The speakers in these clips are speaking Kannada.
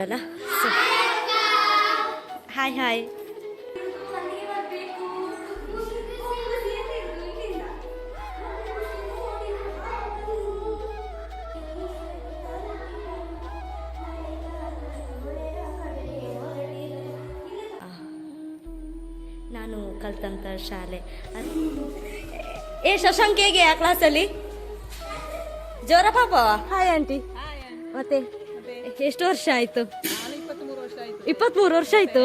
ಅಲ್ಲ ಹಾಯ್ ಹಾಯ್ ನಾನು ಕಲ್ತಂಥ ಶಾಲೆ. ಏ ಶಶಾಂಕ್ ಹೇಗೆ ಆ ಕ್ಲಾಸಲ್ಲಿ ಜೋರ ಪಾಪ? ಹಾಯ್ ಆಂಟಿ ಮತ್ತೆ? ಎಷ್ಟು ವರ್ಷ ಆಯ್ತು? ಇಪ್ಪತ್ಮೂರು ವರ್ಷ ಆಯ್ತು.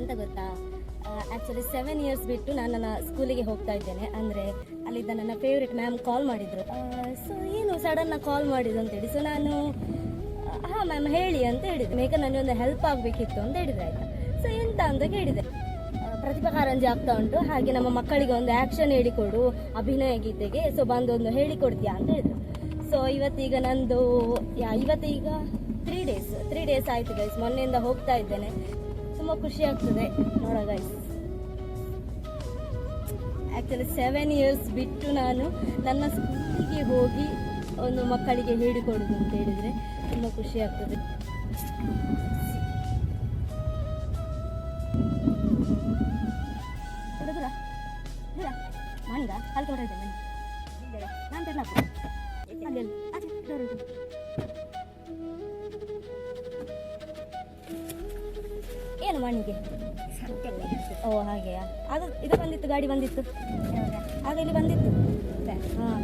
ಎಂತ ಗೊತ್ತಾ? ಆ್ಯಕ್ಚುಲಿ ಸೆವೆನ್ ಇಯರ್ಸ್ ಬಿಟ್ಟು ನಾನು ನನ್ನ ಸ್ಕೂಲಿಗೆ ಹೋಗ್ತಾ ಇದ್ದೇನೆ. ಅಂದರೆ ಅಲ್ಲಿದ್ದ ನನ್ನ ಫೇವ್ರೆಟ್ ಮ್ಯಾಮ್ ಕಾಲ್ ಮಾಡಿದರು. ಸೊ ಏನು ಸಡನ್ನಾಗಿ ಕಾಲ್ ಮಾಡಿದ್ರು ಅಂತೇಳಿ ಸೊ ನಾನು ಹಾಂ ಮ್ಯಾಮ್ ಹೇಳಿ ಅಂತ ಹೇಳಿದೆ ಮೇಕ ನನಗೆ ಒಂದು ಹೆಲ್ಪ್ ಆಗಬೇಕಿತ್ತು ಅಂತ ಹೇಳಿದೆ ಆಯಿತು. ಸೊ ಎಂತ ಅಂತ ಕೇಳಿದೆ. ಪ್ರತಿಭಾ ಕಾರಂಜಿ ಆಗ್ತಾ ಉಂಟು. ಹಾಗೆ ನಮ್ಮ ಮಕ್ಕಳಿಗೆ ಒಂದು ಆ್ಯಕ್ಷನ್ ಹೇಳಿಕೊಡು ಅಭಿನಯ ಗೀತೆಗೆ. ಸೊ ಬಂದು ಒಂದು ಹೇಳಿಕೊಡ್ತೀಯಾ ಅಂತ ಹೇಳಿದ್ರು. ಸೊ ಇವತ್ತೀಗ ನಂದು, ಯಾ, ಇವತ್ತೀಗ ತ್ರೀ ಡೇಸ್ ತ್ರೀ ಡೇಸ್ ಆಯಿತು ಗೈಸ್ ಮೊನ್ನೆಯಿಂದ ಹೋಗ್ತಾ ಇದ್ದೇನೆ. ತುಂಬ ಖುಷಿ ಆಗ್ತದೆ. ನೋಡೋ ಗೈಸ್ ಆ್ಯಕ್ಚುಲಿ ಸೆವೆನ್ ಇಯರ್ಸ್ ಬಿಟ್ಟು ನಾನು ನನ್ನ ಸ್ಕೂಲಿಗೆ ಹೋಗಿ ಒಂದು ಮಕ್ಕಳಿಗೆ ಹೇಳಿಕೊಡೋದು ಅಂತ ಹೇಳಿದರೆ ತುಂಬ ಖುಷಿ ಆಗ್ತದೆ. ಅಲ್ಲಿ ಏನು ಮಣ್ಣಿಗೆ? ಓ ಹಾಗೆಯಾ? ಅದು ಇದು ಬಂದಿತ್ತು ಗಾಡಿ ಬಂದಿತ್ತು. ಆಗ ಇಲ್ಲಿ ಬಂದಿತ್ತು. ಹಾಂ.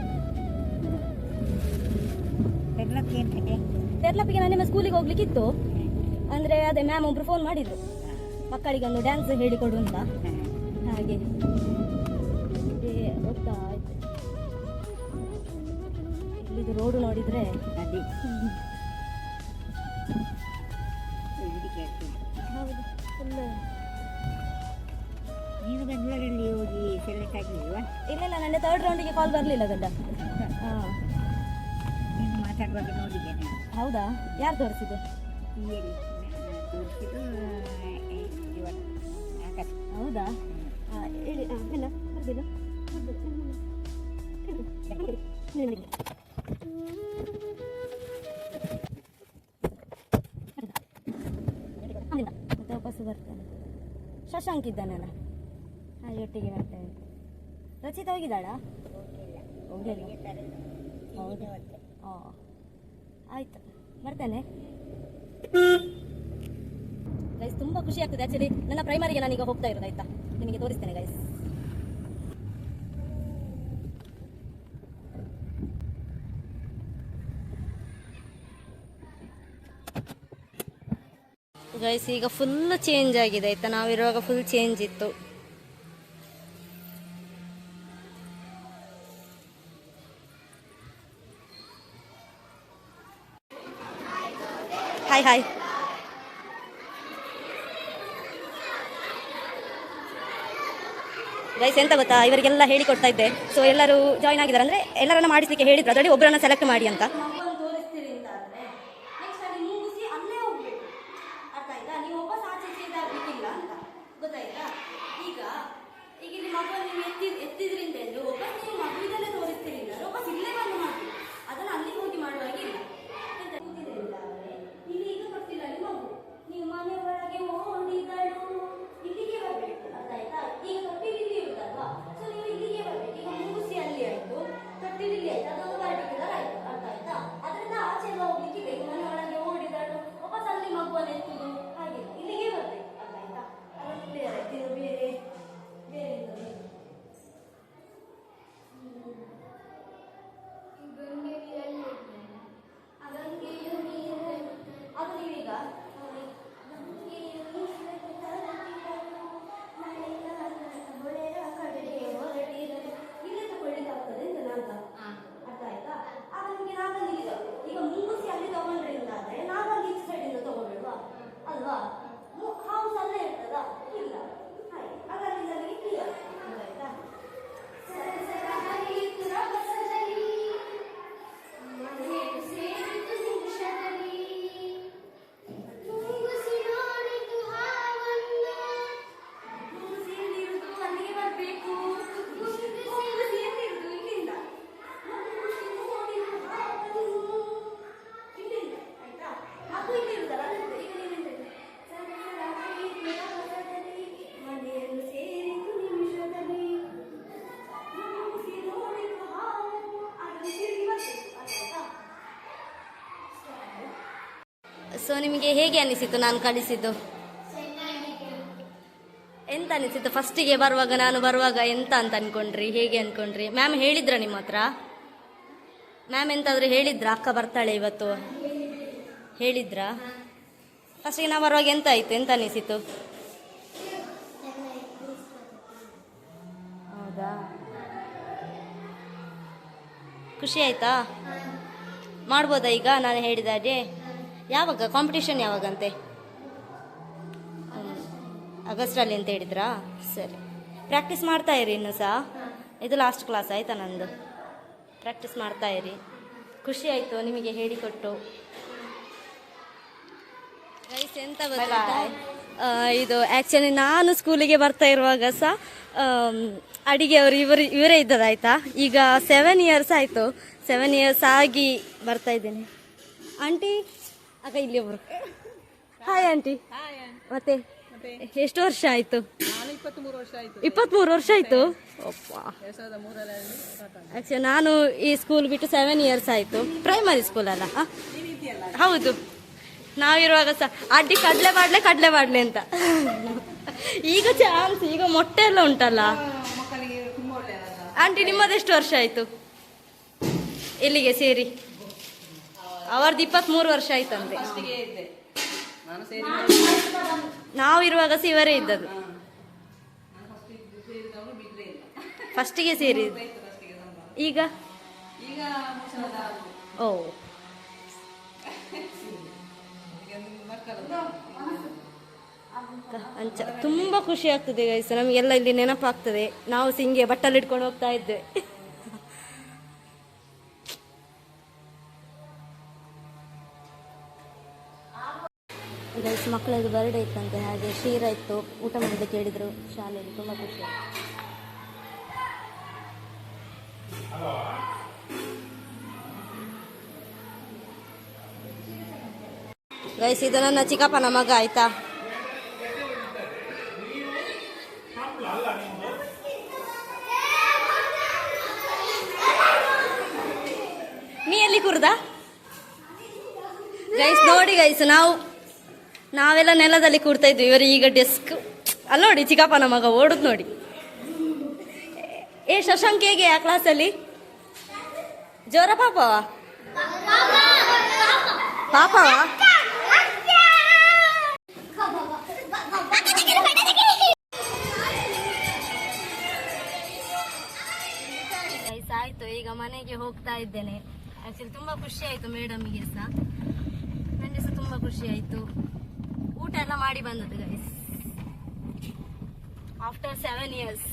ತೆರ್ಲಪ್ಪಿಗೆ ನಾನು ನಿಮ್ಮ ಸ್ಕೂಲಿಗೆ ಹೋಗ್ಲಿಕ್ಕಿತ್ತು. ಅಂದರೆ ಅದೇ ಮ್ಯಾಮ್ ಒಬ್ರು ಫೋನ್ ಮಾಡಿದ್ರು. ಮಕ್ಕಳಿಗೆ ಒಂದು ಡ್ಯಾನ್ಸ್ ಹೇಳಿಕೊಡು ಅಂತ. ಹಾಗೆ. ಆಯ್ತು. ಇಲ್ಲಿದು ರೋಡು ನೋಡಿದ್ರೆ ಹೌದು ನನಗೆ ತರ್ಡ್ ರೌಂಡಿಗೆ ಕಾಲ್ ಬರಲಿಲ್ಲ ಗಡ್ಡ ಹಾಂ ನೀನು ಮಾತಾಡುವಾಗ ನೋಡಿದ್ದೇನೆ ಹೌದಾ ಯಾರು ತೋರಿಸಿದ್ದು ಹೌದಾ ಹೇಳಿ ಇಲ್ಲ ಬರ್ದಿಲ್ಲ ಮತ್ತೆ ವಾಪಸ್ಸು ಬರ್ತಾನೆ ಶಶಾಂಕ್ ಇದ್ದಾನಲ್ಲ ಹಾಗೆ ಒಟ್ಟಿಗೆ ಬರ್ತೇನೆ ರಚಿತಾ ಹೋಗಿದ್ದಾಳಾ? ಹೌದಾ. ಹಾಂ. ಆಯ್ತು. ಬರ್ತೇನೆ. ಗೈಸ್ ತುಂಬ ಖುಷಿ ಆಗ್ತದೆ ಆಕ್ಚುಲಿ ನನ್ನ ಪ್ರೈಮರಿಗೆ ನಾನೀಗ ಹೋಗ್ತಾ ಇರೋದು, ಆಯ್ತಾ? ನಿಮಗೆ ತೋರಿಸ್ತೇನೆ ಗೈಸ್ ಗೈಸ್ ಈಗ ಫುಲ್ ಚೇಂಜ್ ಆಗಿದೆ, ಆಯ್ತಾ? ನಾವಿರುವಾಗ ಫುಲ್ ಚೇಂಜ್ ಇತ್ತು. ಹಾಯ್ ಹಾಯ್ ಗೈಸ್ ಎಂತ ಗೊತ್ತಾ? ಇವರಿಗೆಲ್ಲ ಹೇಳಿಕೊಡ್ತಾ ಇದ್ದೆ. ಸೊ ಎಲ್ಲರೂ ಜಾಯ್ನ್ ಆಗಿದ್ದಾರೆ ಅಂದ್ರೆ ಎಲ್ಲರನ್ನ ಮಾಡಿಸಲಿಕ್ಕೆ ಹೇಳಿದ್ರು. ಅದರಲ್ಲಿ ಒಬ್ಬರನ್ನ ಸೆಲೆಕ್ಟ್ ಮಾಡಿ ಅಂತ. ಸೊ ನಿಮಗೆ ಹೇಗೆ ಅನಿಸಿತು ನಾನು ಕಳಿಸಿದ್ದು? ಎಂತ ಅನಿಸಿತು? ಫಸ್ಟಿಗೆ ಬರುವಾಗ ನಾನು ಬರುವಾಗ ಎಂತ ಅಂತ ಅನ್ಕೊಂಡ್ರಿ? ಹೇಗೆ ಅನ್ಕೊಂಡ್ರಿ? ಮ್ಯಾಮ್ ಹೇಳಿದ್ರ ನಿಮ್ಮ ಹತ್ರ? ಮ್ಯಾಮ್ ಎಂತಾದ್ರೂ ಹೇಳಿದ್ರ? ಅಕ್ಕ ಬರ್ತಾಳೆ ಇವತ್ತು. ಹೇಳಿದ್ರಾ? ಫಸ್ಟಿಗೆ ನಾವು ಬರುವಾಗ ಎಂತ ಆಯ್ತು? ಎಂತ ಅನಿಸಿತು? ಹೌದಾ? ಖುಷಿ ಆಯ್ತಾ? ಮಾಡ್ಬೋದಾ ಈಗ? ನಾನು ಹೇಳಿದ ಹಾಗೆ? ಯಾವಾಗ? ಕಾಂಪಿಟೇಷನ್ ಯಾವಾಗಂತೆ. ಆಗಸ್ಟಲ್ಲಿ ಅಂತ ಹೇಳಿದ್ರಾ? ಸರಿ. ಪ್ರಾಕ್ಟೀಸ್ ಮಾಡ್ತಾ ಇರಿ ಇನ್ನು ಸಹ ಇದು ಲಾಸ್ಟ್ ಕ್ಲಾಸ್ ಆಯಿತಾ ನಂದು? ಪ್ರಾಕ್ಟೀಸ್ ಮಾಡ್ತಾ ಇರಿ. ಖುಷಿ ಆಯಿತು ನಿಮಗೆ ಹೇಳಿಕೊಟ್ಟು. ರೈಸ್ ಎಂತ ಗೊತ್ತಾ? ಇದು ಆ್ಯಕ್ಚುಲಿ ನಾನು ಸ್ಕೂಲಿಗೆ ಬರ್ತಾ ಇರುವಾಗ ಸಹ ಅಡಿಗೆ ಅವರು ಇವರು ಇವರೇ ಇದ್ದದಾಯ್ತಾ ಈಗ ಸೆವೆನ್ ಇಯರ್ಸ್ ಆಯಿತು. ಸೆವೆನ್ ಇಯರ್ಸ್ ಆಗಿ ಬರ್ತಾ ಇದ್ದೀನಿ. ಆಂಟಿ ಆಗ ಇಲ್ಲಿ ಒಬ್ರು ಹಾಯ್ ಆಂಟಿ ಮತ್ತೆ? ಎಷ್ಟು ವರ್ಷ ಆಯ್ತು? ನಾನು ಇಪ್ಪತ್ಮೂರು ವರ್ಷ ಆಯ್ತು. start ನಾನು ಈ ಸ್ಕೂಲ್ ಬಿಟ್ಟು ಸೆವೆನ್ ಇಯರ್ಸ್ ಆಯ್ತು. ಪ್ರೈಮರಿ ಸ್ಕೂಲ್ ಅಲ್ಲ ಹೌದು. ನಾವಿರುವಾಗ ಸಹ ಅಡ್ಡಿ ಕಡಲೆ ಮಾಡ್ಲೆ ಕಡಲೆ ಮಾಡ್ಲೆ ಅಂತ. ಈಗ ಚಾನ್ಸ್ ಈಗ ಮೊಟ್ಟೆ ಎಲ್ಲ ಉಂಟಲ್ಲ? ಆಂಟಿ ನಿಮ್ಮದೆಷ್ಟು ವರ್ಷ ಆಯಿತು? ಇಲ್ಲಿಗೆ ಸೇರಿ. ಅವರದ್ದು ಇಪ್ಪತ್ತ್ಮೂರು ವರ್ಷ ಆಯ್ತಂತೆ. ಫಸ್ಟಿಗೆ ಇದ್ದೆ. ನಾನು ಸೇರಿ ನಾವಿರುವಾಗ ಸಹ ಇವರೇ ಇದ್ದದ್ದು. ನಾನು ಫಸ್ಟ್ ಸೇರಿದವನು ಬಿಡ್ಲೇ ಇಲ್ಲ. ಫಸ್ಟಿಗೆ ಸೇರಿ ಈಗ? ಓ. ಅಂಚ ತುಂಬ ಖುಷಿ ಆಗ್ತದೆ ಗೈಸ್ ನಮಗೆಲ್ಲ ಇಲ್ಲಿ ನೆನಪಾಗ್ತದೆ. ನಾವು ಸಿಂಗೆ ಬಟ್ಟಲ್ ಬಟ್ಟಲು ಇಟ್ಕೊಂಡು ಹೋಗ್ತಾ ಇದ್ದೆ. ಗೈಸ್ ಮಕ್ಕಳದ್ದು ಬರ್ಡೇ ಇತ್ತಂತೆ, ಹಾಗೆ ಶೀರ ಇತ್ತು. ಊಟ ಮಾಡಿದ ಕೇಳಿದರು ಶಾಲೆಯಲ್ಲಿ, ತುಂಬ ಖುಷಿ ಗೈಸ್, ಇದು ನನ್ನ ಚಿಕ್ಕಪ್ಪನ ಮಗ, ಆಯ್ತಾ? ನೀ ಎಲ್ಲಿ ಕುರ್ದ? ಗೈಸ್, ನೋಡಿ ಗೈಸ್, ನಾವು ನಾವೆಲ್ಲ ನೆಲದಲ್ಲಿ ಕೂಡ್ತಾ ಇದ್ವಿ. ಇವರು ಈಗ ಡೆಸ್ಕ್ ಅಲ್ಲಿ ನೋಡಿ, ಚಿಕ್ಕಪ್ಪನ ಮಗ ಓಡುದು ನೋಡಿ. ಏ, ಶಶಾಂಕ್ ಹೇಗೆ ಆ ಕ್ಲಾಸಲ್ಲಿ? ಜೋರ ಪಾಪವ ಪಾಪವ ಆಯ್ತು, ಈಗ ಮನೆಗೆ ಹೋಗ್ತಾ ಇದ್ದೇನೆ. ಆಕ್ಚುಲಿ ತುಂಬಾ ಖುಷಿ ಆಯ್ತು ಮೇಡಮ್ಗೆ ಸಹ ನನಗೆ ಸಹ ತುಂಬಾ ಖುಷಿ ಆಯ್ತು. ಊಟ ಎಲ್ಲ ಮಾಡಿ ಬಂದದ್ದು ಗೈಸ್ ಆಫ್ಟರ್ ಸೆವೆನ್ ಇಯರ್ಸ್